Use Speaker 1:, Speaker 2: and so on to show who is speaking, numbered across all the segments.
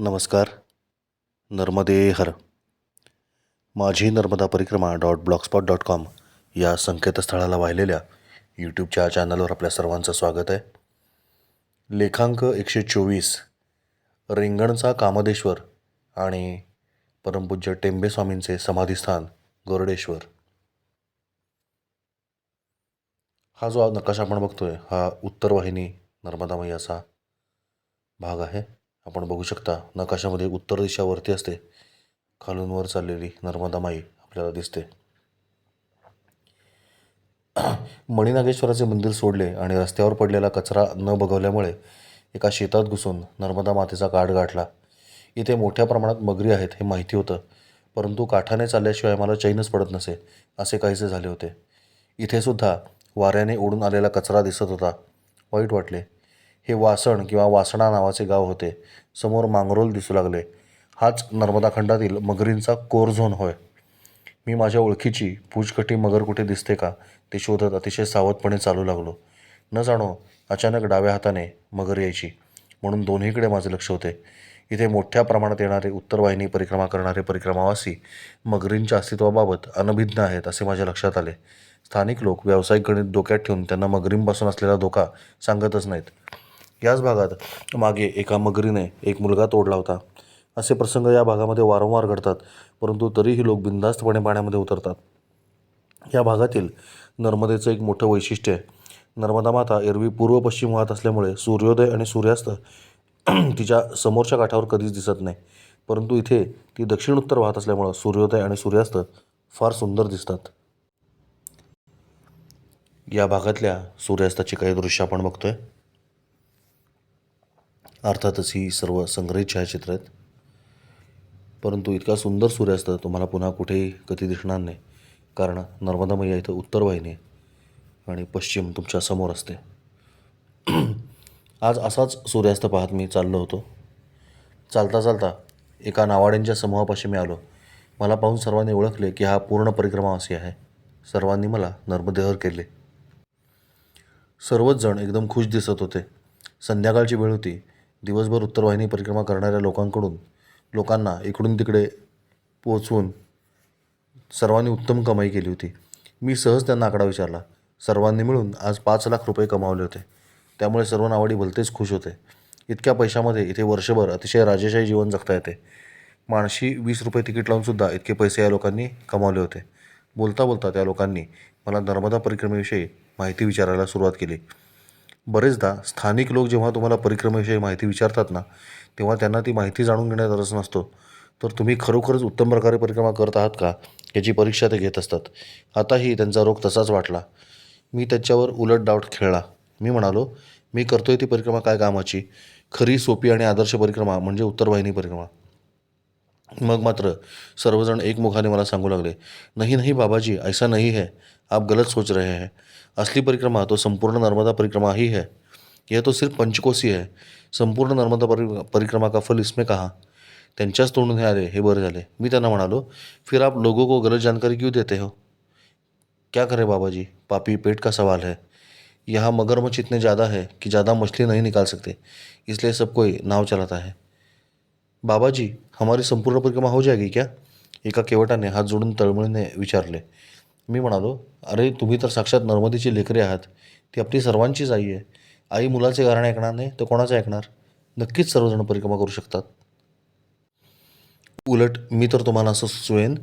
Speaker 1: नमस्कार. नर्मदे हर. माझी नर्मदा परिक्रमा डॉट ब्लॉगस्पॉट डॉट कॉम या संकेतस्थळाला वाहिलेल्या यूट्यूबच्या चॅनलवर आपल्या सर्वांचं स्वागत आहे. लेखांक एकशे चोवीस रिंगणचा कामदेश्वर आणि परमपूज्य टेंबे स्वामींचे समाधीस्थान गोरडेश्वर. हा जो नकाशा आपण बघतोय हा उत्तर वाहिनी नर्मदा मैयाचा भाग आहे. आपण बघू शकता नकाशामध्ये उत्तर दिशावरती असते. खालून वर चाललेली नर्मदा माई आपल्याला दिसते. मणिनागेश्वराचे मंदिर सोडले आणि रस्त्यावर पडलेला कचरा न बघवल्यामुळे एका शेतात घुसून नर्मदा मातेचा काठ गाठला. इथे मोठ्या प्रमाणात मगरी आहेत हे माहिती होतं परंतु काठाने चालल्याशिवाय मला चैनच पडत नसे असे काहीसे झाले होते. इथेसुद्धा वाऱ्याने उडून आलेला कचरा दिसत होता. वाईट वाटले. हे वासण किंवा वासणा नावाचे गाव होते. समोर मांगरोल दिसू लागले. हाच नर्मदा खंडातील मगरींचा कोर झोन होय. मी माझ्या ओळखीची पूजकटी मगर कुठे दिसते का? ते शोधत अतिशय सावधपणे चालू लागलो. न जाणो अचानक डाव्या हाताने मगर यायची. म्हणून दोन्हीकडे माझे लक्ष होते. इथे मोठ्या प्रमाणात येणारे उत्तर वाहिनी परिक्रमा करणारे परिक्रमावासी मगरींच्या अस्तित्वाबाबत अनभिज्ञ आहेत असे माझ्या लक्षात आले. स्थानिक लोक व्यावसायिक गणित डोक्यात ठेवून त्यांना मगरींपासून असलेला धोका सांगतच नाहीत. याच भागात मागे एका मगरीने एक मुलगा तोडला होता. असे प्रसंग या भागामध्ये वारंवार घडतात परंतु तरीही लोक बिंदास्तपणे पाण्यामध्ये उतरतात. या भागातील नर्मदेचं एक मोठं वैशिष्ट्य आहे. नर्मदा माता एरवी पूर्व पश्चिम वाहत असल्यामुळे सूर्योदय आणि सूर्यास्त तिच्या समोरच्या काठावर कधीच दिसत नाही. परंतु इथे ती दक्षिण उत्तर वाहत असल्यामुळं सूर्योदय आणि सूर्यास्त फार सुंदर दिसतात. या भागातल्या सूर्यास्ताची काही दृश्य आपण बघतोय. अर्थातच ही सर्व संग्रहित छायाचित्र आहेत. परंतु इतका सुंदर सूर्यास्त तुम्हाला पुन्हा कुठेही कधी दिसणार नाही. कारण नर्मदा मैया इथं उत्तर वाहिनी आहे आणि पश्चिम तुमच्यासमोर असते. आज असाच सूर्यास्त पाहत मी चाललो होतो. चालता चालता एका नावाड्यांच्या समूहापाशी मी आलो. मला पाहून सर्वांनी ओळखले की हा पूर्ण परिक्रमावासी आहे. सर्वांनी मला नर्मदेहर केले. सर्वच जण एकदम खुश दिसत होते. संध्याकाळची वेळ होती. दिवसभर उत्तरवाहिनी परिक्रमा करणाऱ्या लोकांकडून लोकांना इकडून तिकडे पोचवून सर्वांनी उत्तम कमाई केली होती. मी सहज त्यांना आकडा विचारला. सर्वांनी मिळून आज पाच लाख रुपये कमावले होते. त्यामुळे सर्व नावाडी भलतेच खुश होते. इतक्या पैशामध्ये इथे वर्षभर अतिशय राजेशाही जीवन जगता येते. माणशी वीस रुपये तिकीट लावूनसुद्धा इतके पैसे या लोकांनी कमावले होते. बोलता बोलता त्या लोकांनी मला नर्मदा परिक्रमेविषयी माहिती विचारायला सुरुवात केली. बरेचदा स्थानिक लोक जेव्हा तुम्हाला परिक्रमेविषयी माहिती विचारतात ना तेव्हा त्यांना ती माहिती जाणून घेण्यात रस नसतो. तर तुम्ही खरोखरच उत्तम प्रकारे परिक्रमा करत आहात का याची परीक्षा ते घेत असतात. आताही त्यांचा रोग तसाच वाटला. मी त्याच्यावर उलट डाऊट खेळला. मी म्हणालो मी करतोय ती परिक्रमा काय कामाची? खरी सोपी आणि आदर्श परिक्रमा म्हणजे उत्तर वाहिनी परिक्रमा. मग मात्र सर्वजण एकमुखाने मला सांगू लागले नाही नहीं बाबाजी ऐसा नाही है. आप गलत सोच रहे हैं. असली परिक्रमा तो संपूर्ण नर्मदा परिक्रमा ही है। यह तो सिर्फ़ पंचकोसी है। संपूर्ण नर्मदा परि, परिक्रमा का फल इसमें कहा? त्यांच्याच तोंडून हे आले, हे बरे झाले. मी त्यांना म्हणालो, फिर आप लोगों को गलत जानकारी क्यों देते हो? क्या करें बाबा जी पापी पेट का सवाल है। यहाँ मगरमच्छ इतने ज़्यादा है कि ज़्यादा मछली नहीं निकाल सकते। इसलिए सब कोई नाव चलाता है। बाबा जी हमारी संपूर्ण परिक्रमा हो जाएगी क्या? एका केवटाने हात जोडून तळमळीने विचारले. मी म्हणालो अरे तुम्ही तर साक्षात नर्मदेची लेकरे आहात. ती आपली सर्वांचीच आई आहे. आई मुलाचे कारण ऐकणार नाही तर कोणाचं ऐकणार? नक्कीच सर्वजण परिक्रमा करू शकतात. उलट मी तर तुम्हाला असं सुचवेन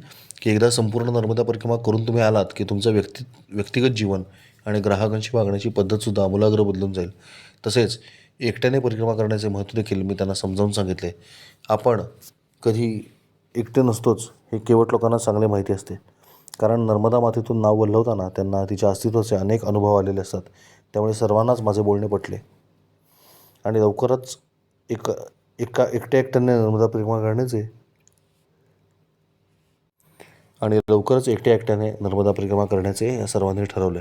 Speaker 1: की एकदा संपूर्ण नर्मदा परिक्रमा करून तुम्ही आलात की तुमचं व्यक्ति व्यक्तिगत जीवन आणि ग्राहकांशी वागण्याची पद्धतसुद्धा आमूलाग्र बदलून जाईल. तसेच एकट्याने परिक्रमा करण्याचे महत्त्व देखील मी त्यांना समजावून सांगितले. आपण कधी एकटे नसतोच हे केवट लोकांना चांगले माहिती असते. कारण नर्मदा मातेतून नाव वल्लवताना त्यांना तिच्या अस्तित्वाचे अनेक अनुभव आलेले असतात. त्यामुळे सर्वांनाच माझे बोलणे पटले. आणि लवकरच एक एका एकट्या एकट्याने नर्मदा परिक्रमा करण्याचे आणि लवकरच एकट्या एकट्याने नर्मदा परिक्रमा करण्याचे सर्वांनी ठरवले.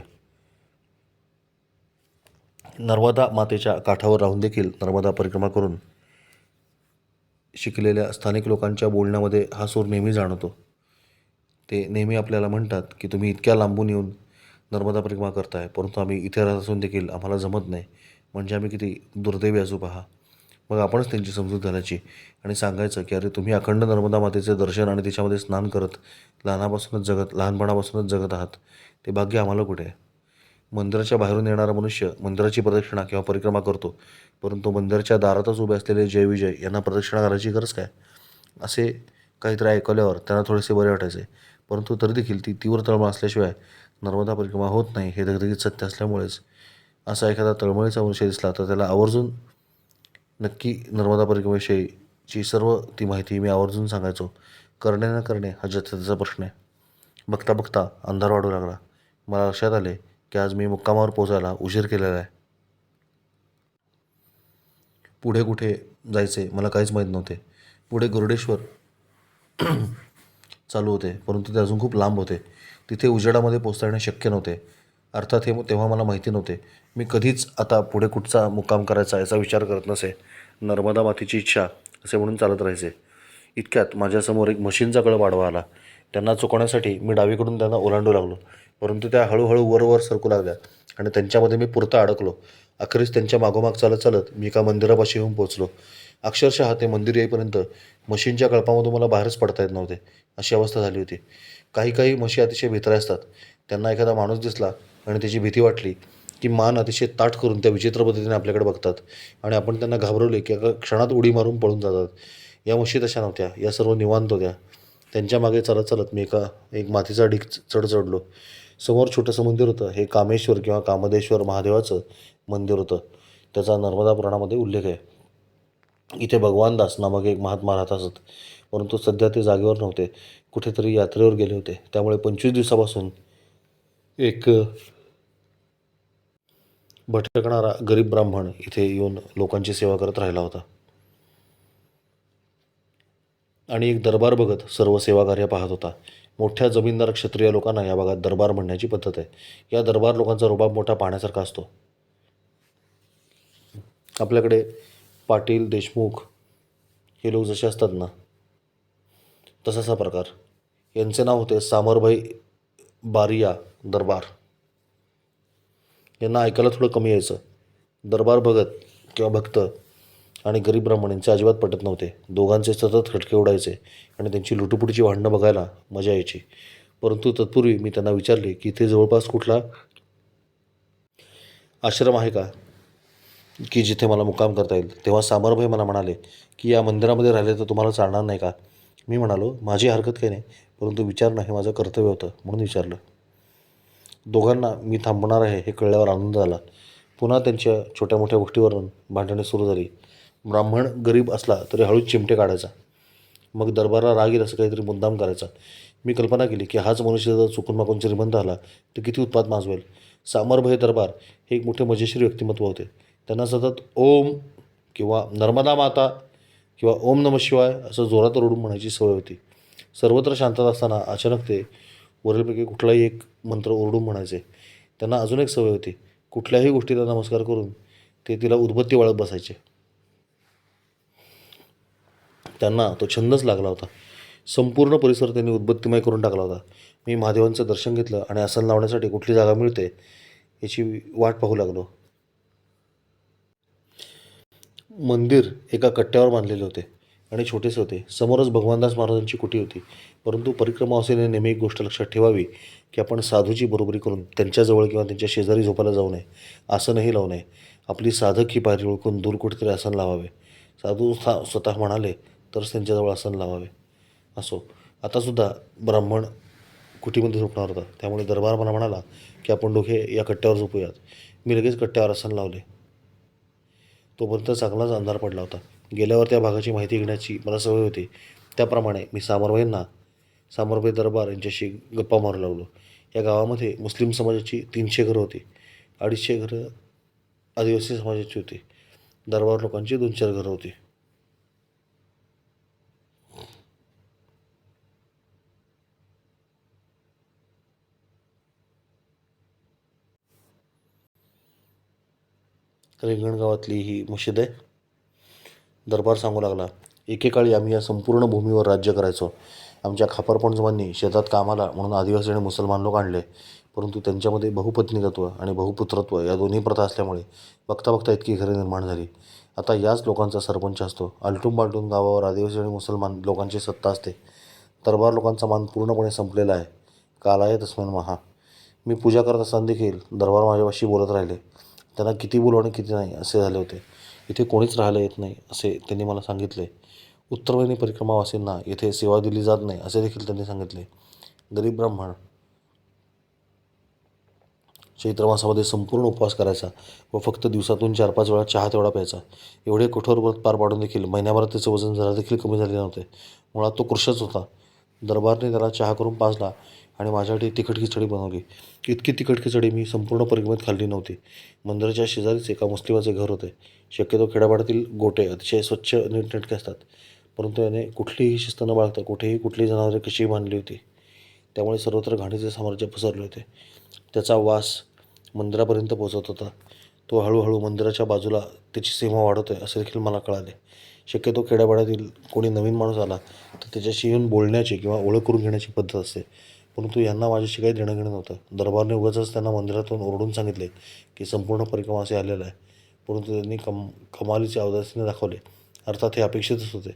Speaker 1: नर्मदा मातेच्या काठावर राहून देखील नर्मदा परिक्रमा करून शिकलेल्या स्थानिक लोकांच्या बोलण्यामध्ये हा सूर नेहमी जाणवतो. ते नेहमी आपल्याला म्हणतात की तुम्ही इतक्या लांबून येऊन नर्मदा परिक्रमा करताय परंतु आम्ही इथे राहत असून देखील आम्हाला जमत नाही. म्हणजे आम्ही किती दुर्दैवी असू पहा. मग आपणच त्यांची समजूत घालायची आणि सांगायचं की अरे तुम्ही अखंड नर्मदा मातेचे दर्शन आणि तिच्यामध्ये स्नान करत लहानापासूनच जगत लहानपणापासूनच जगत आहात. ते भाग्य आम्हाला कुठे? आहे मंदिराच्या बाहेरून येणारा मनुष्य मंदिराची प्रदक्षिणा किंवा परिक्रमा करतो परंतु मंदिराच्या दारातच उभे असलेले जय विजय यांना प्रदक्षिणा करायची गरज काय? असे काहीतरी ऐकवल्यावर त्यांना थोडेसे बरे वाटायचे. परंतु तरी देखील ती तीव्र तळमळ असल्याशिवाय नर्मदा परिक्रमा होत नाही हे धगधगीत सत्य असल्यामुळेच. असा एखादा तळमळीचा मनुष्य दिसला तर त्याला आवर्जून नक्की नर्मदा परिक्रमेविषयीची सर्व ती माहिती मी आवर्जून सांगायचो. करणे न करणे हा जथ्याचा प्रश्न आहे. बघता बघता अंधार वाढू लागला. मला लक्षात आले की आज मी मुक्कामावर पोचायला उशीर केलेला आहे. पुढे कुठे जायचे मला काहीच माहीत नव्हते. पुढे गुरुडेश्वर चालू होते. परंतु ते अजून खूप लांब होते. तिथे उजेडामध्ये पोचता येणे शक्य नव्हते. अर्थात हे तेव्हा मला माहिती नव्हते. मी कधीच आता पुढे कुठचा मुक्काम करायचा याचा विचार करत नसे. नर्मदा मातीची इच्छा असे म्हणून चालत राहायचे. इतक्यात माझ्यासमोर एक मशीनचा कळ वाढवा आला. त्यांना चुकवण्यासाठी मी डावीकडून त्यांना ओलांडू लागलो. परंतु त्या हळूहळू वर वर सरकू लागल्या आणि त्यांच्यामध्ये मी पुरता अडकलो. अखेरीस त्यांच्या मागोमाग चालत चालत मी एका मंदिरापाशी येऊन पोचलो अक्षरशः ते मंदिर येईपर्यंत म्हशींच्या कळपामधून मला बाहेरच पडता येत नव्हते. अशी अवस्था झाली होती. काही काही म्हशी अतिशय भित्रा असतात. त्यांना एखादा माणूस दिसला आणि त्याची भीती वाटली की मान अतिशय ताठ करून त्या विचित्र पद्धतीने आपल्याकडे बघतात आणि आपण त्यांना घाबरवले की एका क्षणात उडी मारून पळून जातात. या म्हशी तशा नव्हत्या. या सर्व निवांत होत्या. त्यांच्या मागे चालत चालत मी एका एक मातीचा ढीक चढ चढलो. समोर छोटंसं मंदिर होतं. हे कामेश्वर किंवा कामदेश्वर महादेवाचं मंदिर होतं. त्याचा नर्मदा पुराणामध्ये उल्लेख आहे. इथे भगवान दास नामक एक महात्मा राहत असत. परंतु सध्या ते जागेवर नव्हते. कुठेतरी यात्रेवर गेले होते. त्यामुळे पंचवीस दिवसापासून एक भटकणारा गरीब ब्राह्मण इथे येऊन लोकांची सेवा करत राहिला होता. आणि एक दरबार बघत सर्व सेवाकार्य पाहत होता. मोठ्या जमीनदार क्षत्रिय लोकांना या भागात दरबार म्हणण्याची पद्धत आहे. या दरबार लोकांचा रुबाब मोठा पाहण्यासारखा असतो. आपल्याकडे पाटील देशमुख हे लोक जसे असतात ना तसाच हा प्रकार. यांचे नाव होते सामरभाई बारिया दरबार. यांना ऐकायला थोडं कमी यायचं. दरबार भगत किंवा भक्त आणि गरीब ब्राह्मण यांचे अजिबात पटत नव्हते. दोघांचे सतत खटके उडायचे आणि त्यांची लुटुपुटीची भांडणं बघायला मजा यायची. परंतु तत्पूर्वी मी त्यांना विचारले की इथे जवळपास कुठला आश्रम आहे का? की जिथे मला मुक्काम करता येईल. तेव्हा सामरभाई मला म्हणाले की या मंदिरामध्ये राहिले तर तुम्हाला चालणार नाही का? मी म्हणालो माझी हरकत काही नाही परंतु विचारणं हे माझं कर्तव्य होतं म्हणून विचारलं. दोघांना मी थांबणार आहे हे कळल्यावर आनंद झाला. पुन्हा त्यांच्या छोट्या मोठ्या गोष्टीवरून भांडणे सुरू झाली. ब्राह्मण गरीब असला तरी हळूच चिमटे काढायचा. मग दरबाराला राग येईल असं काहीतरी मुद्दाम करायचा. मी कल्पना केली की हाच मनुष्य जर चुकून मागून श्रीमंत आला तर किती उत्पाद माजवेल. सामरभय दरबार हे एक मोठे मजेशीर व्यक्तिमत्व होते. त्यांना सतत ओम किंवा नर्मदा माता किंवा ओम नम शिवाय असं जोरात ओरडून म्हणायची सवय होती. सर्वत्र शांतता असताना अचानक ते वरीलपैकी कुठलाही एक मंत्र ओरडून म्हणायचे. त्यांना अजून एक सवय होती. कुठल्याही गोष्टीला नमस्कार करून ते तिला उदबत्ती वाळत बसायचे. त्यांना तो छंदच लागला होता. संपूर्ण परिसर त्यांनी उद्बत्तीमय करून टाकला होता. मी महादेवांचं दर्शन घेतलं आणि आसन लावण्यासाठी कुठली जागा मिळते याची वाट पाहू लागलो. मंदिर एका कट्ट्यावर बांधलेले होते आणि छोटेसे होते. समोरच भगवानदास महाराजांची कुटी होती. परंतु परिक्रमा नेहमी एक गोष्ट लक्षात ठेवावी की आपण साधूची बरोबरी करून त्यांच्याजवळ किंवा त्यांच्या शेजारी झोपायला जाऊ नये आसनही लावू नये. आपली साधक ही पायरी ओळखून दूर कुठेतरी आसन लावावे. साधू सा स्वतः म्हणाले तरच त्यांच्याजवळ आसन लावावे. असो. आतासुद्धा ब्राह्मण कुटीमध्ये झोपणार होता. त्यामुळे दरबार मला म्हणाला की आपण दोघे या कट्ट्यावर झोपूयात. मी लगेच कट्ट्यावर आसन लावले. तोपर्यंत चांगलाच अंधार पडला होता. गेल्यावर त्या भागाची माहिती घेण्याची मला सवय होती. त्याप्रमाणे मी सामरभाईंना सामरभाई दरबार यांच्याशी गप्पा मारू लागलो. या गावामध्ये मुस्लिम समाजाची तीनशे घरं होती. अडीचशे घरं आदिवासी समाजाची होती. दरबार लोकांची दोन चार घरं होती. रिंगणगावातली ही मशीद आहे. दरबार सांगू लागला एकेकाळी आम्ही या संपूर्ण भूमीवर राज्य करायचो. आमच्या खापरपणजमांनी शेतात कामाला म्हणून आदिवासी आणि मुसलमान लोक आणले परंतु त्यांच्यामध्ये बहुपत्नीतत्व आणि बहुपुत्रत्व या दोन्ही प्रथा असल्यामुळे बघता बघता इतकी घरे निर्माण झाली. आता याच लोकांचा सरपंच असतो. आलटून पालटून गावावर आदिवासी आणि मुसलमान लोकांची सत्ता असते. दरबार लोकांचा मान पूर्णपणे संपलेला आहे. काल आहे तस्मेन महा. मी पूजा करत असताना देखील दरबार माझ्यापाशी बोलत राहिले. त्यांना किती बोलवणे किती नाही असे झाले होते. इथे कोणीच राहायला येत नाही असे त्यांनी मला सांगितले. उत्तरवाहिनी परिक्रमावासींना येथे सेवा दिली जात नाही असे देखील त्यांनी सांगितले. गरीब ब्राह्मण चैत्र मासामध्ये संपूर्ण उपवास करायचा व फक्त दिवसातून चार पाच वेळा चहा तेवढा प्यायचा. एवढे कठोर व्रत पार पाडून देखील महिन्याभरात त्याचं वजन जरा देखील कमी झाले नव्हते. मुळात तो कृषच होता. दरबारने त्याला चहा करून पाजला. आणि माझ्यासाठी तिखट खिचडी बनवली. इतकी तिखट खिचडी मी संपूर्ण परिक्रमेत खाल्ली नव्हती. मंदिराच्या शेजारीच एका मुस्लिमाचे घर होते. शक्यतो खेड्यापाड्यातील गोटे अतिशय स्वच्छ नीटनेटके असतात. परंतु याने कुठलीही शिस्त न बाळगता कुठेही कुठली जनावरे कशीही बांधली होती त्यामुळे सर्वत्र घाणीचे साम्राज्य पसरले होते. त्याचा वास मंदिरापर्यंत पोहोचत होता. तो हळूहळू मंदिराच्या बाजूला त्याची सीमा वाढवतोय असे देखील मला कळाले. शक्यतो खेड्यापाड्यातील कोणी नवीन माणूस आला तर त्याच्याशी येऊन बोलण्याची किंवा ओळख करून घेण्याची पद्धत असते. परंतु यांना माझ्याशी काही देणं घेणं नव्हतं. दरबारने उगाचच त्यांना मंदिरातून ओरडून सांगितले की संपूर्ण परिक्रमा असे आलेला आहे. परंतु त्यांनी कम कमालीचे अवदासीने दाखवले. अर्थात हे अपेक्षितच होते.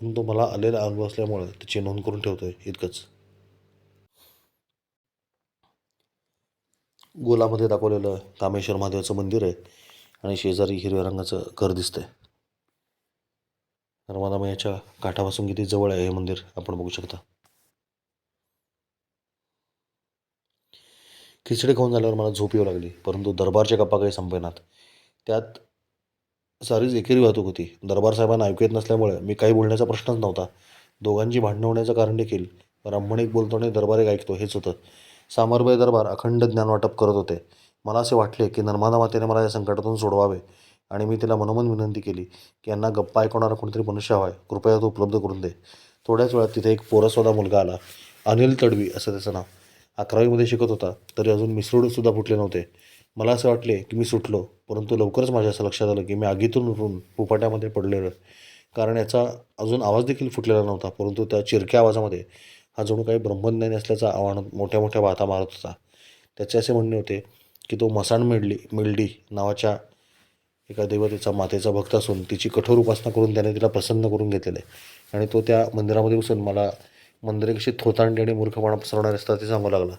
Speaker 1: परंतु मला आलेला अनुभव असल्यामुळे त्याची नोंद करून ठेवतोय इतकंच. गोलामध्ये दाखवलेलं कामेश्वर महादेवाचं मंदिर आहे आणि शेजारी हिरव्या रंगाचं घर दिसतंय. नर्मदा मैयाच्या काठापासून किती जवळ आहे हे मंदिर आपण बघू शकता. खिचडी खाऊन झाल्यावर मला झोप येऊ लागली. परंतु दरबारच्या गप्पा काही संपेनात. त्यात सारीच एकेरी वाहतूक होती. दरबार साहेबांना ऐकू येत नसल्यामुळे मी काही बोलण्याचा प्रश्नच नव्हता. दोघांची भांडणं होण्याचं कारण देखील ब्राह्मण एक बोलतो आणि दरबार एक ऐकतो हेच होतं. सामरबाई दरबार अखंड ज्ञान वाटप करत होते. मला असे वाटले की नर्मदा मातेने मला या संकटातून सोडवावे आणि मी तिला मनोमन विनंती केली की यांना गप्पा ऐकवणारा कोणतरी मनुष्य हवा आहे कृपया तो उपलब्ध करून दे. थोड्याच वेळात तिथे एक पोरसवादा मुलगा आला. अनिल तडवी असं त्याचं नाव. अकरावीमध्ये शिकत होता तरी अजून मिसरूडसुद्धा फुटले नव्हते. मला असं वाटले की मी सुटलो परंतु लवकरच माझ्या असं लक्षात आलं की मी आगीतून उठून फुफाट्यामध्ये पडलेलो कारण याचा अजून आवाज देखील फुटलेला नव्हता परंतु त्या चिरक्या आवाजामध्ये हा जणू काही ब्रह्मज्ञानी असल्याचा आव्हान मोठ्या मोठ्या वाता मारत होता. त्याचे असे म्हणणे होते की तो मसाण मेडली मेल्डी नावाच्या एका देवतेचा मातेचा भक्त असून तिची कठोर उपासना करून त्याने तिला प्रसन्न करून घेतलेलं आहे. आणि तो त्या मंदिरामध्ये बसून मला मंदिरे कशी थोतांडी आणि मूर्खपणा पसरवणारे असतात ते सांगू लागला.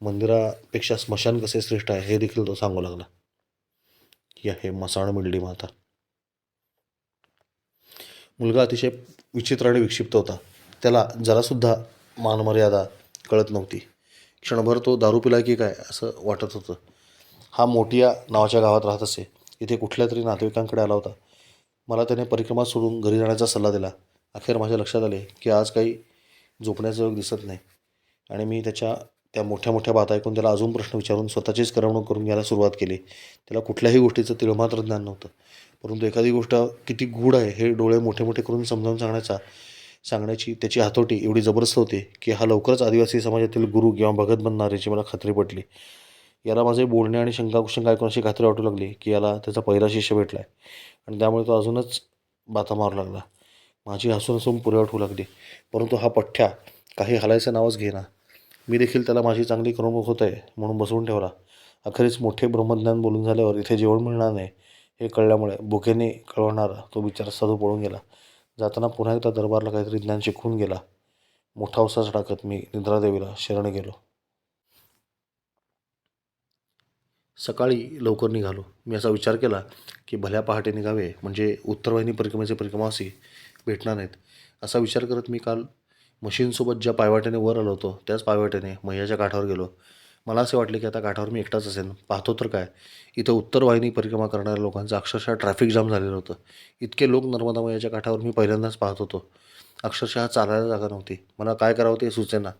Speaker 1: मंदिरापेक्षा स्मशान कसे श्रेष्ठ आहे हे देखील तो सांगू लागला. ही आहे मसाण मिळली माता. मुलगा अतिशय विचित्र आणि विक्षिप्त होता. त्याला जरासुद्धा मानमर्यादा कळत नव्हती. क्षणभर तो दारू पिला की काय असं वाटत होतं. हा मोटिया नावाच्या गावात राहत असे. इथे कुठल्या तरी नातेवाईकांकडे आला होता. मला त्याने परिक्रमा सोडून घरी जाण्याचा सल्ला दिला. अखेर माझ्या लक्षात आले की आज काही झोपण्याचा योग दिसत नाही. आणि मी त्याच्या त्या मोठ्या मोठ्या बाता ऐकून त्याला अजून प्रश्न विचारून स्वतःचीच करमणूक करून घ्यायला सुरुवात केली. त्याला कुठल्याही गोष्टीचं तिळमात्र ज्ञान नव्हतं. परंतु एखादी गोष्ट किती गूढ आहे हे डोळे मोठे मोठे करून समजावून सांगण्याचा सांगण्याची त्याची हातोटी एवढी जबरदस्त होती की हा लवकरच आदिवासी समाजातील गुरु किंवा भगत बनणार याची मला खात्री पटली. याला माझे बोलणे आणि शंका कुशंका ऐकून अशी खात्री वाटू लागली की याला त्याचा पहिला शिष्य भेटला आहे आणि त्यामुळे तो अजूनच बाता मारू लागला. माझी हसून हसून पुरेवाट होऊ लागली. परंतु हा पठ्ठ्या काही हलायचं नावच घेना मी देखील त्याला माझी चांगली करमणूक होत आहे म्हणून बसवून ठेवला. अखेरीस मोठे ब्रह्मज्ञान बोलून झाल्यावर इथे जेवण मिळणार नाही हे कळल्यामुळे भुकेने कळवणारा तो बिचारा साधू पळून गेला. जाताना पुन्हा एकदा दरबारला काहीतरी ज्ञान शिकवून गेला. मोठा उसास टाकत मी निद्रादेवीला शरण गेलो. सकाळी लवकर निघालो. मी असा विचार केला की भल्या पहाटे निघावे म्हणजे उत्तरवाहिनी परिक्रमेचे परिक्रमावासी भेटणार नाहीत. असा विचार करत मी काल मशीनसोबत ज्या पायवाट्याने वर आलो होतो त्याच पायवाट्याने मैयाच्या काठावर गेलो. मला असे वाटले की आता काठावर मी एकटाच असेन. पाहतो तर काय? इथं उत्तर वाहिनी परिक्रमा करणाऱ्या लोकांचं अक्षरशः ट्रॅफिक जाम झालेलं होतं. इतके लोक नर्मदा मैयाच्या काठावर मी पहिल्यांदाच पाहत होतो. अक्षरशः चालायला जागा नव्हती. मला काय करावं ते सुचेना.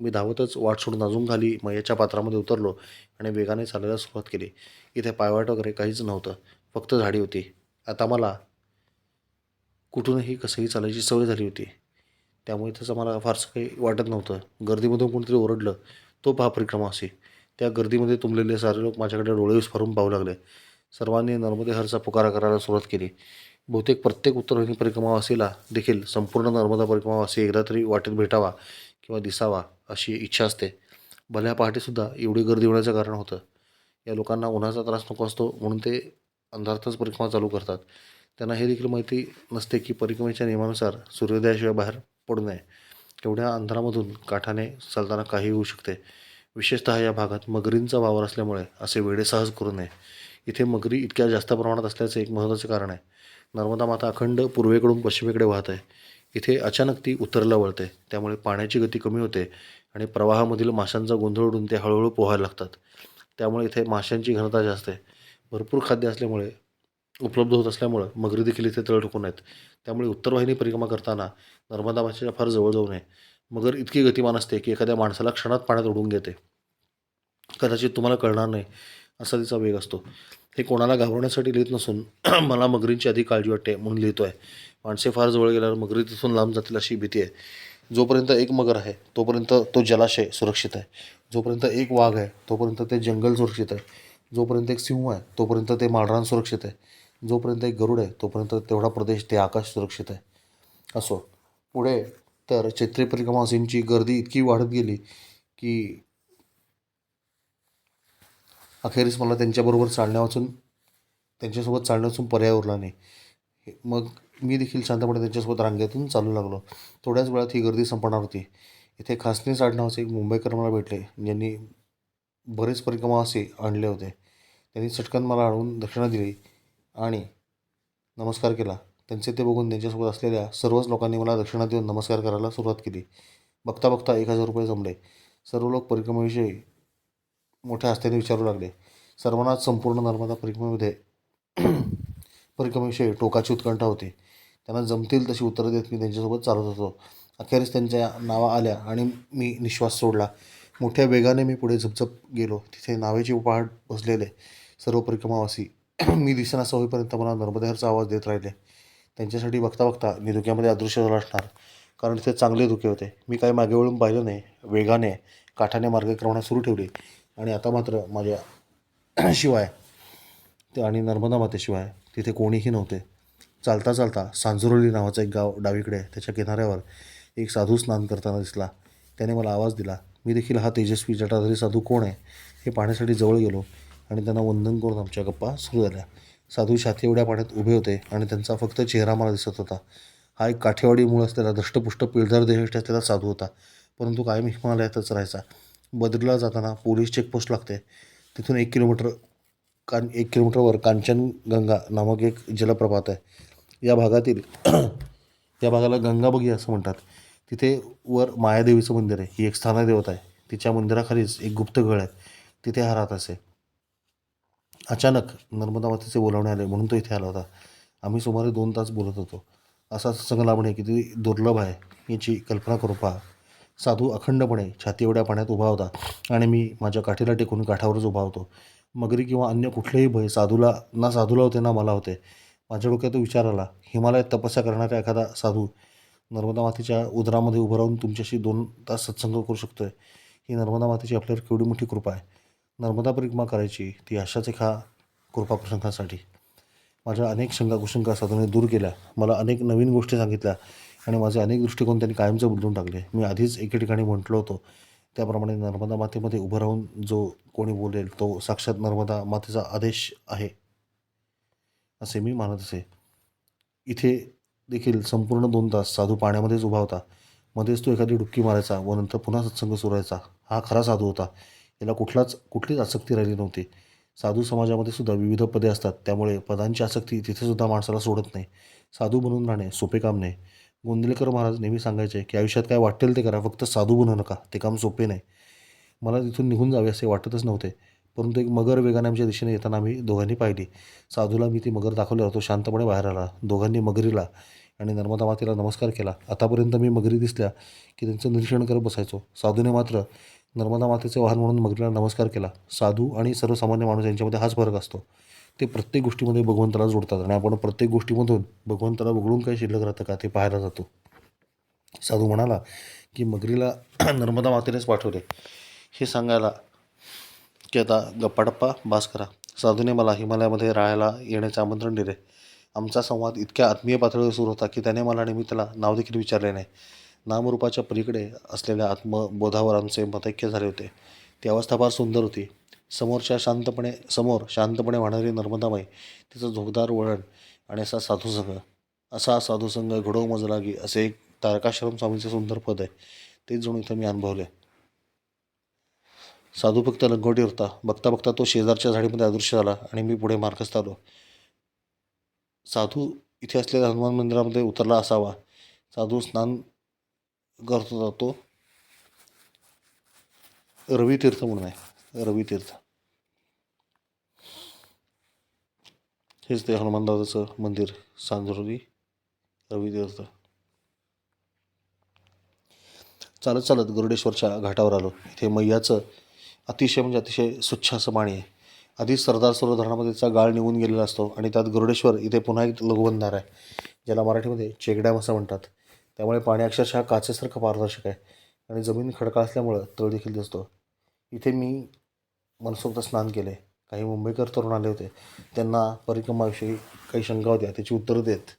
Speaker 1: मी धावतच वाट सोडून अजून खाली मैयाच्या पात्रामध्ये उतरलो आणि वेगाने चालायला सुरुवात केली. इथे पायवाट वगैरे काहीच नव्हतं. फक्त झाडी होती. आता मला कुठूनही कसंही चालायची सवय झाली होती. त्यामुळे त्याचं मला फारसं काही वाटत नव्हतं. गर्दीमधून कोणीतरी ओरडलं तो पहा परिक्रमा असे त्या गर्दीमध्ये तुंबलेले सारे लोक माझ्याकडे डोळे विस्फारून पाहू लागले. सर्वांनी नर्मदे हरचा पुकारा करायला सुरुवात केली. बहुतेक प्रत्येक उत्तरवाहिनी परिक्रमावासीला देखील संपूर्ण नर्मदा परिक्रमावासी एकदा तरी वाटेत भेटावा किंवा दिसावा अशी इच्छा असते. भल्या पहाटेसुद्धा एवढी गर्दी होण्याचं कारण होतं. या लोकांना उन्हाचा त्रास नको असतो म्हणून ते अंधारातच परिक्रमा चालू करतात. त्यांना हे देखील माहिती नसते की परिक्रमेच्या नियमानुसार सूर्योदयाशिवाय बाहेर पडू नये. एवढ्या अंधारामधून काठाने चालताना काही होऊ शकते. विशेषतः या भागात मगरींचा वावर असल्यामुळे असे वेडे सहज करू नये. इथे मगरी इतक्या जास्त प्रमाणात असल्याचे एक महत्त्वाचे कारण आहे. नर्मदा माता अखंड पूर्वेकडून पश्चिमेकडे वाहत. आहे इथे अचानक ती उत्तरेला वळते. त्यामुळे पाण्याची गती कमी होते आणि प्रवाहामधील माशांचा गोंधळ उडून ते हळूहळू पोहायला लागतात. त्यामुळे इथे माशांची घनता जास्त आहे. भरपूर खाद्य असल्यामुळे उपलब्ध होत असल्यामुळं मगरी देखील इथे तळ ठोकून आहेत. त्यामुळे उत्तर वाहिनी परिक्रमा करताना नर्मदा मातेच्या फार जवळ जाऊ नये. मगर इतकी गतिमान असते की एखाद्या माणसाला क्षणात पाण्यात उडून घेते. कदाचित तुम्हाला कळणार नाही असा तिचा वेग असतो. हे कोणाला घाबरण्यासाठी लिहित नसून मला मगरींची अधिक काळजी वाटते म्हणून लिहितो आहे माणसे फार जवळ गेल्यावर मगरी तिथून लांब जातील अशी भीती आहे. जोपर्यंत एक मगर आहे तोपर्यंत तो जलाशय सुरक्षित आहे. जोपर्यंत एक वाघ आहे तोपर्यंत ते जंगल सुरक्षित आहे. जोपर्यंत एक सिंह आहे तोपर्यंत ते माळरान सुरक्षित आहे. जोपर्यंत एक गरुड आहे तोपर्यंत तेवढा प्रदेश ते आकाश सुरक्षित आहे. असो. पुढे तर चैत्री परिक्रमासींची गर्दी इतकी वाढत गेली की अखेरीस मला त्यांच्याबरोबर चालण्यापासून त्यांच्यासोबत चालण्यापासून पर्याय उरला नाही. हे- मग मी देखील शांतपणे त्यांच्यासोबत रांगेतून चालू लागलो. थोड्याच वेळात ही गर्दी संपणार होती. इथे खासने साड एक मुंबईकर मला भेटले. ज्यांनी बरेच परिक्रमावासी आणले होते. त्यांनी चटकन मला आणून दक्षिणा दिली. आणि नमस्कार केला. त्यांचे ते बघून त्यांच्यासोबत असलेल्या सर्वच लोकांनी मला दक्षिणा देऊन नमस्कार करायला सुरुवात केली. बघता बघता एक हजार रुपये जमले. सर्व लोक परिक्रमेविषयी मोठ्या आस्थेने विचारू लागले. सर्वांनाच संपूर्ण नर्मदा परिक्रमेमध्ये परिक्रमेविषयी टोकाची उत्कंठा होती. त्यांना जमतील तशी उत्तरं देत मी त्यांच्यासोबत चालत होतो. अखेरीस त्यांच्या नावा आल्या आणि मी निश्वास सोडला. मोठ्या वेगाने मी पुढे झपझप गेलो. तिथे नावेची पहाट बसलेले सर्व परिक्रमावासी मी दिसेनासा होईपर्यंत मला नर्मदेहरचा आवाज देत राहिले. त्यांच्यासाठी बघता बघता मी धुक्यामध्ये अदृश्य झाला असणार. कारण ते चांगले धुके होते. मी काही मागे वळून पाहिलं नाही. वेगाने काठाने मार्गक्रमणा सुरू ठेवली. आणि आता मात्र माझ्या शिवाय ते आणि नर्मदा मातेशिवाय तिथे कोणीही नव्हते. चालता चालता सांजुरोली नावाचं एक गाव डावीकडे त्याच्या किनाऱ्यावर एक साधू स्नान करताना दिसला. त्याने मला आवाज दिला. मी देखील हा तेजस्वी जटाधारी साधू कोण आहे हे पाहण्यासाठी जवळ गेलो. आणि त्यांना वंदन करून आमच्या गप्पा सुरू झाल्या. साधू छाती एवढ्या पाण्यात उभे होते आणि त्यांचा फक्त चेहरा मला दिसत होता. हा एक काठेवाडी मूळ असलेला दष्टपुष्ट पिळदार देहष्ट असलेला साधू होता. परंतु कायम हिमालयातच राहायचा. बदलला जाताना पोलीस चेकपोस्ट लागते. तिथून एक किलोमीटर कान एक किलोमीटरवर कांचनगंगा नामक एक जलप्रपात आहे. या भागातील या भागाला गंगाबगी असं म्हणतात. तिथे वर मायादेवीचं मंदिर आहे. ही एक स्थानदेवता आहे. तिच्या मंदिराखालीच एक गुप्तगळ आहे. तिथे हा राहत असे. अचानक नर्मदा मातेचे बोलावणे आले म्हणून तो इथे आला होता. आम्ही सुमारे दोन तास बोलत होतो. असा सत्संग लाभणे किती दुर्लभ आहे याची कल्पना करू पहा. साधू अखंडपणे छाती एवढ्या पाण्यात उभा होता आणि मी माझ्या काठीला टेकून काठावरच उभा होतो. मगरी किंवा अन्य कुठलेही भय साधूला ना साधूला होते ना मला होते. माझ्या डोक्यात विचार आला हिमालयात तपस्या करणारा एखादा साधू नर्मदा मातेच्या उदरामध्ये उभं राहून तुमच्याशी दोन तास सत्संग करू शकतोय. ही नर्मदा मातेची आपल्यावर केवढी मोठी कृपा आहे. नर्मदा परिक्रमा करायची ती अशाच एका कृपा प्रसंगासाठी माझ्या अनेक शंका कुशंका साधूने दूर केल्या. मला अनेक नवीन गोष्टी सांगितल्या आणि माझे अनेक दृष्टिकोन त्यांनी कायमचे बदलून टाकले. मी आधीच एके ठिकाणी म्हटलो होतो. त्याप्रमाणे नर्मदा मातेमध्ये उभं राहून जो कोणी बोलेल तो साक्षात नर्मदा मातेचा आदेश आहे. असे मी मानत असे. इथे देखील संपूर्ण दोन तास साधू पाण्यामध्येच उभा होता. मध्येच तो एखादी डुबकी मारायचा व नंतर पुन्हा सत्संग सुरायचा हा खरा साधू होता. याला कुठलाच कुठलीच आसक्ती राहिली नव्हती. साधू समाजामध्ये सुद्धा विविध पदे असतात. त्यामुळे पदांची आसक्ती तिथेसुद्धा माणसाला सोडत नाही. साधू बनून राहणे सोपे काम नाही. गोंदलेकर महाराज नेहमी सांगायचे की आयुष्यात काय वाटेल ते करा फक्त साधू बनू नका. ते काम सोपे नाही. मला तिथून निघून जावे असे वाटतच नव्हते. परंतु एक मगर वेगाने आमच्या दिशेने येताना आम्ही दोघांनी पाहिली. साधूला मी ती मगर दाखवल्यावर तो शांतपणे बाहेर आला. दोघांनी मगरीला आणि नर्मदा मातेला नमस्कार केला. आतापर्यंत मी मगरी दिसल्या की त्यांचं निरीक्षण करत बसायचो. साधूने मात्र नर्मदा मातेचे वाहन म्हणून मगरीला नमस्कार केला. साधू आणि सर्वसामान्य माणूस यांच्यामध्ये हाच फरक असतो. ते प्रत्येक गोष्टीमध्ये भगवंताला जोडतात आणि आपण प्रत्येक गोष्टीमधून भगवंताला वगळून काही शिल्लक राहतं का ते पाहायला जातो. साधू म्हणाला की मगरीला नर्मदा मातेनेच पाठवले. हे सांगायला की आता गप्पाटप्पा बास करा. साधूने मला हिमालयामध्ये राहायला येण्याचे आमंत्रण दिले. आमचा संवाद इतक्या आत्मीय पातळीवर सुरू होता की त्याने मला नेहमी त्याला नाव देखील विचारले नाही. नामरूपाच्या पलीकडे असलेल्या आत्मबोधावर आमचे मतैक्य झाले होते. ती अवस्था फार सुंदर होती. समोरच्या शांतपणे समोर शांतपणे वाहणारी नर्मदाबाई तिचं झोकदार वळण आणि असा साधूसंघ असा साधूसंघ घडो मजलागी असे एक तारकाश्रम स्वामीचं सुंदर पद आहे. तेच जणू इथं मी अनुभवले. साधू फक्त लंगोटी होता. बघता बघता तो शेजारच्या झाडीमध्ये अदृश्य झाला आणि मी पुढे मार्गस्थ आलो. साधू इथे असलेल्या हनुमान मंदिरामध्ये उतरला असावा. साधू स्नान करत जातो. रवी तीर्थ म्हणून आहे. रवी तीर्थ. हेच ते हनुमानदादाचं मंदिर सांजरोली रवी तीर्थ. चालत चालत गरुडेश्वरच्या घाटावर आलो. इथे मैयाचं अतिशय म्हणजे अतिशय स्वच्छ असं पाणी आहे. आधीच सरदार सरोवर धरणामध्येचा गाळ निघून गेलेला असतो आणि त्यात गरुडेश्वर इथे पुन्हा एक लघुबंधार आहे ज्याला मराठीमध्ये चेकडॅम असं म्हणतात. त्यामुळे पाणी अक्षरशः काचेसारखं पारदर्शक आहे. आणि जमीन खडकाळ असल्यामुळं तळ देखील दिसतो. इथे मी मनसोक्त स्नान केले. काही मुंबईकर तरुण आले होते. त्यांना परिक्रमाविषयी काही शंका होत्या. त्याची उत्तरं देत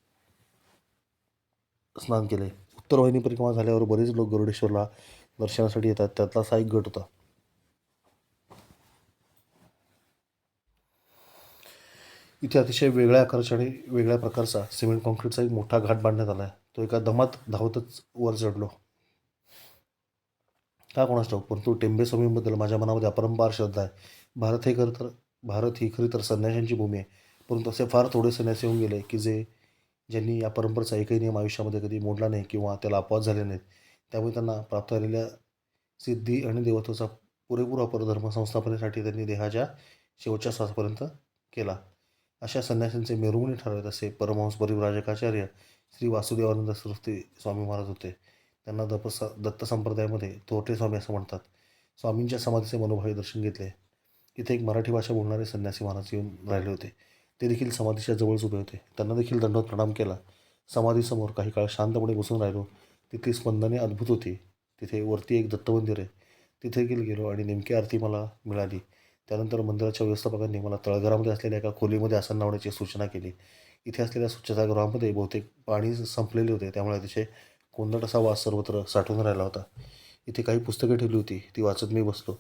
Speaker 1: स्नान केले. उत्तर वाहिनी परिक्रमा झाल्यावर बरेच लोक गरुडेश्वरला दर्शनासाठी येतात. त्यातला असा एक गट होता. इथे अतिशय वेगळ्या आकाराचा आणि वेगळ्या प्रकारचा सिमेंट कॉन्क्रीटचा एक मोठा घाट बांधण्यात आला आहे. तो एका दमात धावतच वर चढलो. का कोणास ठाऊक? परंतु टेंबे स्वामींबद्दल माझ्या मनामध्ये अपरंपार श्रद्धा आहे. भारत हे खरं तर भारत ही खरी तर संन्याशांची भूमी आहे. परंतु असे फार थोडे संन्यासी होऊन गेले की जे ज्यांनी या परंपरेचा एकही नियम आयुष्यामध्ये कधी मोडला नाही किंवा त्याला अपवाद झाले नाहीत. त्यामुळे त्यांना प्राप्त झालेल्या सिद्धी आणि देवत्वाचा पुरेपूर वापर धर्मसंस्थापनेसाठी त्यांनी देहाच्या शेवटच्या श्वासापर्यंत केला. अशा संन्यासांचे मेरुमुनी ठरवत असे परमहंस परिवराजकाचार्य श्री वासुदेवानंद सरस्वती स्वामी महाराज होते. त्यांना दपस दत्त संप्रदायामध्ये तोटे स्वामी असं म्हणतात. स्वामींच्या समाधीचे मनोभावे दर्शन घेतले. तिथे एक मराठी भाषा बोलणारे संन्यासी महाराज येऊन राहिले होते. ते देखील समाधीच्या जवळच उभे होते. त्यांना देखील दंडवत प्रणाम केला. समाधीसमोर काही काळ शांतपणे बसून राहिलो. तिथली स्पंदने अद्भुत होती. तिथे वरती एक दत्त मंदिर आहे. तिथे देखील गेलो आणि नेमकी आरती मला मिळाली. त्यानंतर मंदिराच्या व्यवस्थापकांनी मला तळघरामध्ये असलेल्या एका खोलीमध्ये आसन लावण्याची सूचना केली. इथे असलेल्या स्वच्छतागृहामध्ये बहुतेक पाणी संपलेले होते. त्यामुळे अतिशय कोंदट असा वास सर्वत्र साठून राहिला होता. इथे काही पुस्तके ठेवली होती. ती वाचत मी बसलो.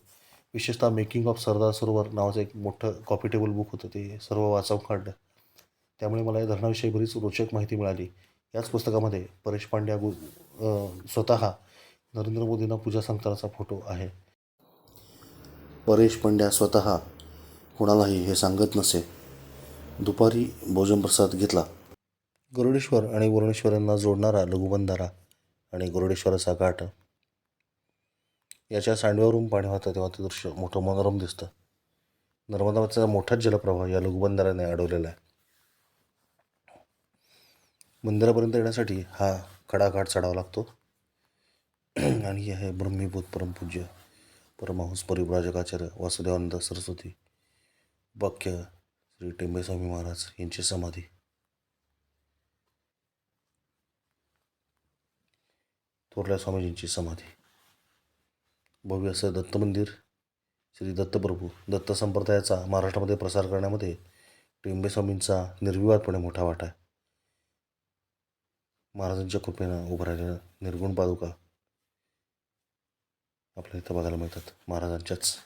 Speaker 1: विशेषतः मेकिंग ऑफ सरदार सरोवर नावाचं एक मोठं कॉपी टेबल बुक होतं. ते सर्व वाचवून काढलं. त्यामुळे मला या धरणाविषयी बरीच रोचक माहिती मिळाली. याच पुस्तकामध्ये परेश पांड्या गु स्वतः नरेंद्र मोदींना पूजा सांगतानाचा फोटो आहे. परेश पंड्या स्वतः कोणालाही हे सांगत नसे. दुपारी भोजनप्रसाद घेतला. गरुडेश्वर आणि वरुणेश्वर यांना जोडणारा लघुबंधारा आणि गरुडेश्वराचा घाट याच्या सांडव्यावरून पाणी वाहतं तेव्हा ते दृश्य मोठं मनोरम दिसतं. नर्मदाचा मोठाच जलप्रवाह या लघुबंधाराने अडवलेला आहे. मंदिरापर्यंत येण्यासाठी हा खडा घाट चढावा लागतो. आणि हे आहे ब्रह्मीभूत परमपूज्य परमहंस परिव्राजकाचार्य वासुदेवानंद सरस्वती वाक्य श्री टेंबेस्वामी महाराज यांची समाधी. थोरल्या स्वामीजींची समाधी. भव्य असं दत्त मंदिर श्री दत्तप्रभू दत्त संप्रदायाचा महाराष्ट्रामध्ये प्रसार करण्यामध्ये टेंबेस्वामींचा निर्विवादपणे मोठा वाटा आहे. महाराजांच्या कृपेनं उभं राहिलेल्या निर्गुण पादुका आपल्या इथं बघायला मिळतात. महाराजांच्याच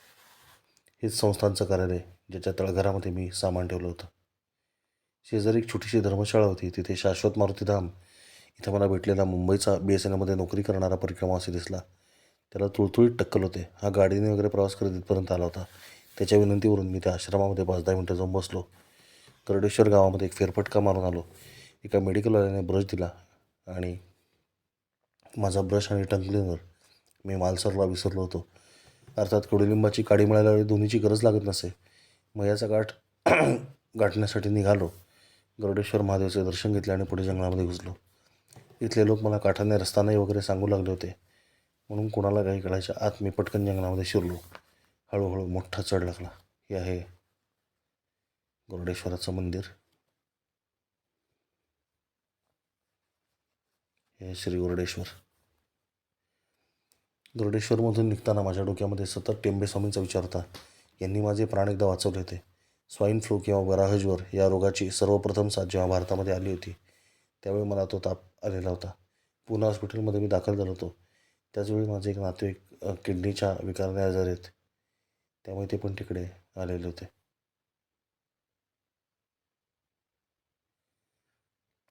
Speaker 1: हेच संस्थांचं कार्यालय ज्याच्या तळघरामध्ये मी सामान ठेवलं होतं. शेजारी एक छोटीशी धर्मशाळा होती तिथे शाश्वत मारुतीधाम इथं मला भेटलेला मुंबईचा बी एस एन एलमध्ये नोकरी करणारा परिक्रमावासी दिसला. त्याला तुळतुळीत टक्कल होते. हा गाडीने वगैरे प्रवास करत इथपर्यंत आला होता. त्याच्या विनंतीवरून मी त्या आश्रमामध्ये पाच दहा मिनटं जाऊन बसलो. करडेश्वर गावामध्ये एक फेरफटका मारून आलो. एका मेडिकलवाल्याने ब्रश दिला आणि माझा ब्रश आणि टंग क्लिनर मी मालसरला विसरलो होतो. अर्थात कडुलिंबाची काडी मिळाल्यावर दोन्हीची गरज लागत नसे. मयाचा गाठ गाठण्यासाठी निघालो. गरुडेश्वर महादेवाचे दर्शन घेतले आणि पुढे जंगलामध्ये घुसलो. इथले लोक मला काठाने रस्तानाही वगैरे सांगू लागले होते. म्हणून कोणाला काही कळायच्या आत मी पटकन जंगलामध्ये शिरलो. हळूहळू मोठा चढ लागला. हे आहे गरुडेश्वराचं मंदिर. हे श्री गरुडेश्वर. दुर्डेश्वरमधून निघताना माझ्या डोक्यामध्ये सतत टेंबेस्वामींचा विचार होता. यांनी माझे प्राण एकदा वाचवले होते. स्वाईन फ्लू किंवा वराहज्वर या रोगाची सर्वप्रथम साथ जेव्हा भारतामध्ये आली होती त्यावेळी मला तो ताप आलेला होता. पुणे हॉस्पिटलमध्ये मी दाखल झालो होतो. त्याचवेळी माझे एक नातेवाईक किडनीच्या विकाराने आजार आहेत. त्यामुळे ते पण तिकडे आलेले होते.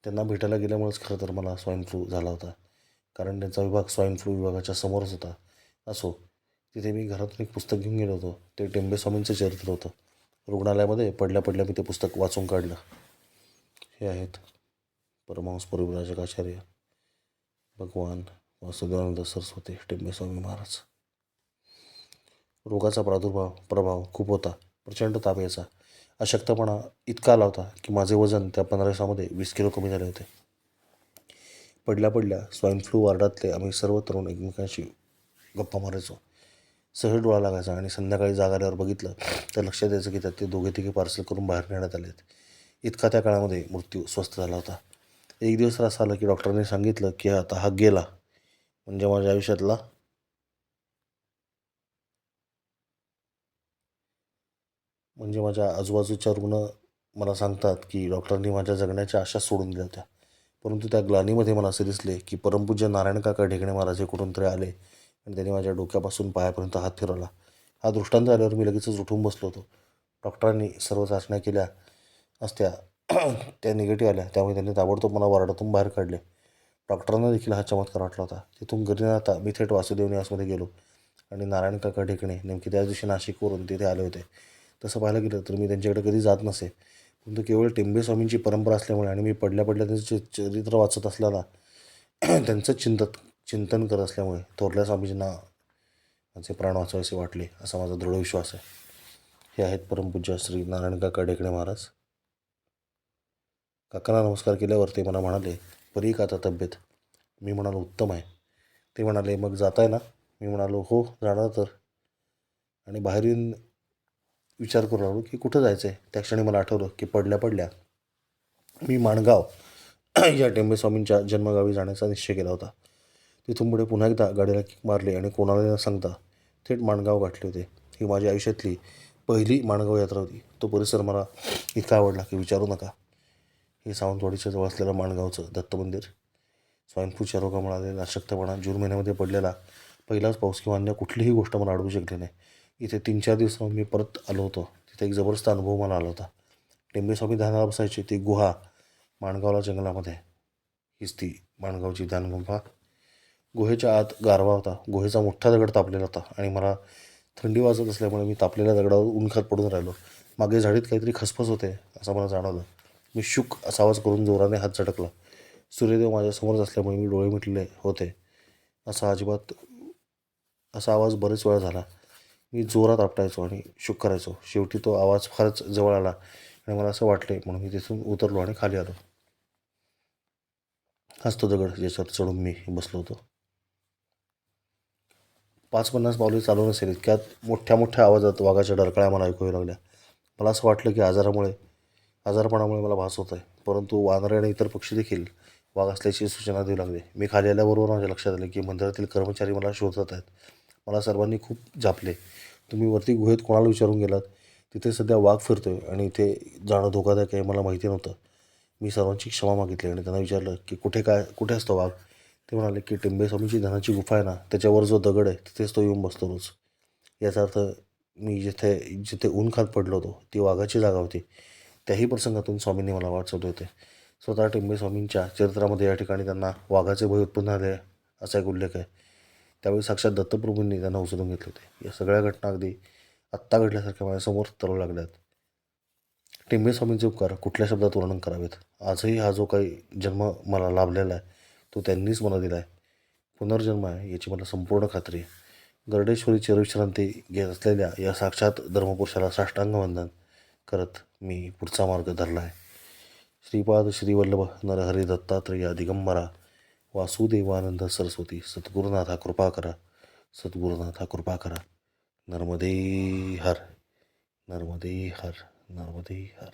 Speaker 1: त्यांना भेटायला गेल्यामुळेच खरं तर मला स्वाईन फ्लू झाला होता. कारण त्यांचा विभाग स्वाईन फ्लू विभागाच्या समोरच होता. असो तिथे मी घरातून एक पुस्तक घेऊन गेलो होतो. ते टेंबे स्वामींचं चरित्र होतं. रुग्णालयामध्ये पडल्या पडल्या मी ते पुस्तक वाचून काढलं. हे आहेत परमहंस परिव्राजकाचार्य भगवान वासुदेवानंद सरस्वती टेंबे स्वामी महाराज. रोगाचा प्रादुर्भाव प्रभाव खूप होता. प्रचंड ताप यायचा. अशक्तपणा इतका आला होता की माझे वजन त्या पंधरा दिवसामध्ये वीस किलो कमी झाले होते. पडल्या पडल्या स्वाईन फ्लू वार्डातले आम्ही सर्व तरुण एकमेकांशी गप्पा मारायचो. सहज डोळा लागायचा आणि संध्याकाळी जागाऱ्यावर बघितलं तर लक्षात यायचं की त्यात ते दोघे तिघे पार्सल करून बाहेर नेण्यात आले आहेत इतका त्या काळामध्ये मृत्यू स्वस्थ झाला होता. एक दिवस असं आलं की डॉक्टरांनी सांगितलं की आता हा गेला. म्हणजे माझ्या आयुष्यातला म्हणजे माझ्या आजूबाजूच्या रुग्ण मला सांगतात की डॉक्टरांनी माझ्या जगण्याच्या आशा सोडून दिल्या होत्या. परंतु त्या ग्लानीमध्ये मला असे दिसले की परमपूज्य नारायण काका ढेकणे महाराज हे कुठून तरी आले आणि त्यांनी माझ्या डोक्यापासून पायापर्यंत हात फिरवला. हा दृष्टांत आल्यावर मी लगेचच उठून बसलो होतो. डॉक्टरांनी सर्व चाचण्या केल्या असत्या. त्या निगेटिव्ह आल्या. त्यामुळे त्यांनी ताबडतोब मला वार्डातून बाहेर काढले. डॉक्टरांना देखील हा चमत्कार वाटला होता. तिथून घरी न आता मी थेट वासुदेव निवासमध्ये गेलो आणि नारायण काका ढेकणे नेमके त्याच दिवशी नाशिकवरून तिथे आले होते. तसं पाहायला गेलं तर मी त्यांच्याकडे कधी जात नसे. परंतु केवळ टेंबे स्वामींची परंपरा असल्यामुळे आणि मी पडल्या पडल्या त्यांचं चरित्र वाचत असल्याला त्यांचं चिंतत चिंतन करत असल्यामुळे थोरल्या स्वामीजींना माझे प्राण वाचवायचे वाटले असा माझा दृढ विश्वास आहे. हे आहेत परमपूज्य श्री नारायण काका ढेकणे महाराज. काकांना नमस्कार केल्यावर ते मला म्हणाले परी का आता तब्येत मी म्हणालो उत्तम आहे. ते म्हणाले मग जाताय ना? मी म्हणालो हो जाणार तर. आणि बाहेरून विचार करू लागलो की कुठं जायचं आहे? त्या क्षणी मला आठवलं की पडल्या पडल्या मी माणगाव या टेंबेस्वामींच्या जन्मगावी जाण्याचा निश्चय केला होता. तिथून पुढे पुन्हा एकदा गाडीला किक मारली आणि कोणाला न सांगता थेट माणगाव गाठले होते. ही माझ्या आयुष्यातली पहिली माणगाव यात्रा होती. तो परिसर मला इतका आवडला की विचारू नका. हे सावंतवाडीच्या जवळ असलेलं माणगावचं दत्त मंदिर स्वाईन रोगामुळे आलेला अशक्तपणा जून महिन्यामध्ये पडलेला पहिलाच पाऊस किंवा अन्य कुठलीही गोष्ट मला अडवू शकली नाही. इथे तीन चार दिवस मी परत आलो होतो. तिथे एक जबरदस्त अनुभव मला आला होता. टेंबेस्वामी ध्यानावर ध्यानाला बसायची ती गुहा माणगावला जंगलामध्ये. हीच ती माणगावची ध्यानगुंफा गुहेच्या आत गारवा होता. गुहेचा मोठा दगड तापलेला होता आणि मला थंडी वाजत असल्यामुळे मी तापलेल्या दगडावर उनखात पडून राहिलो. मागे झाडीत काहीतरी खसफस होते असं मला जाणवलं. मी शुक असा आवाज करून जोराने हात झटकला. सूर्यदेव माझ्यासमोरच असल्यामुळे मी डोळे मिटले होते. असा अजिबात असा आवाज बरेच वेळा झाला. मी जोरात आपटायचो आणि शुक करायचो. शेवटी तो आवाज फारच जवळ आला आणि मला असं वाटले म्हणून मी तिथून उतरलो आणि खाली आलो. हाच तो दगड ज्याच्यावर चढून मी बसलो होतो. पाच पन्नास पावले चालू नसेल इतक्यात मोठ्या मोठ्या आवाजात वाघाच्या डरकळ्या मला ऐकू लागल्या. मला असं वाटलं की आजारामुळे आजारपणामुळे मला भास होत आहे परंतु वानरे आणि इतर पक्षी देखील वाघ असल्याची सूचना देऊ लागले. मी खाली आल्याबरोबर माझ्या लक्षात आले की मंदिरातील कर्मचारी मला शोधत आहेत. मला सर्वांनी खूप झापले तुम्ही वरती गुहेत कोणाला विचारून गेलात? तिथे सध्या वाघ फिरतोय आणि इथे जाणं धोकादायक आहे मला माहिती नव्हतं. मी सर्वांची क्षमा मागितली आणि त्यांना विचारलं की कुठे काय कुठे असतो वाघ? ते म्हणाले की टिंबेस्वामीची धनाची गुफा आहे ना त्याच्यावर जो दगड आहे तिथेच तो येऊन बसतो रोज. याचा अर्थ मी जिथे जिथे ऊन खात पडलो होतो ती वाघाची जागा होती. त्याही प्रसंगातून स्वामींनी मला वाचवले होते. स्वतः टिंबे स्वामींच्या चरित्रामध्ये या ठिकाणी त्यांना वाघाचे भय उत्पन्न झाले असा एक उल्लेख आहे. त्यावेळी साक्षात दत्तप्रभूंनी त्यांना उचलून घेतले होते. या सगळ्या घटना अगदी आत्ता घडल्यासारख्या माझ्यासमोर तरळू लागल्यात. टिंबे स्वामींचे उपकार कुठल्या शब्दात वर्णन करावेत? आजही हा जो काही जन्म मला लाभलेला आहे तो त्यांनीच मला दिला आहे पुनर्जन्म आहे याची मला संपूर्ण खात्री आहे. गरडेश्वरी चिरविश्रांती घेत असलेल्या या साक्षात धर्मपुरुषाला साष्टांग वंदन करत मी पुढचा मार्ग धरला आहे. श्रीपाद श्रीवल्लभ नरहरी दत्तात्रेय दिगंबरा वासुदेवानंद सरस्वती सद्गुरुनाथा कृपा करा सद्गुरुनाथा कृपा करा नर्मदे हर नर्मदे हर नर्मदे हर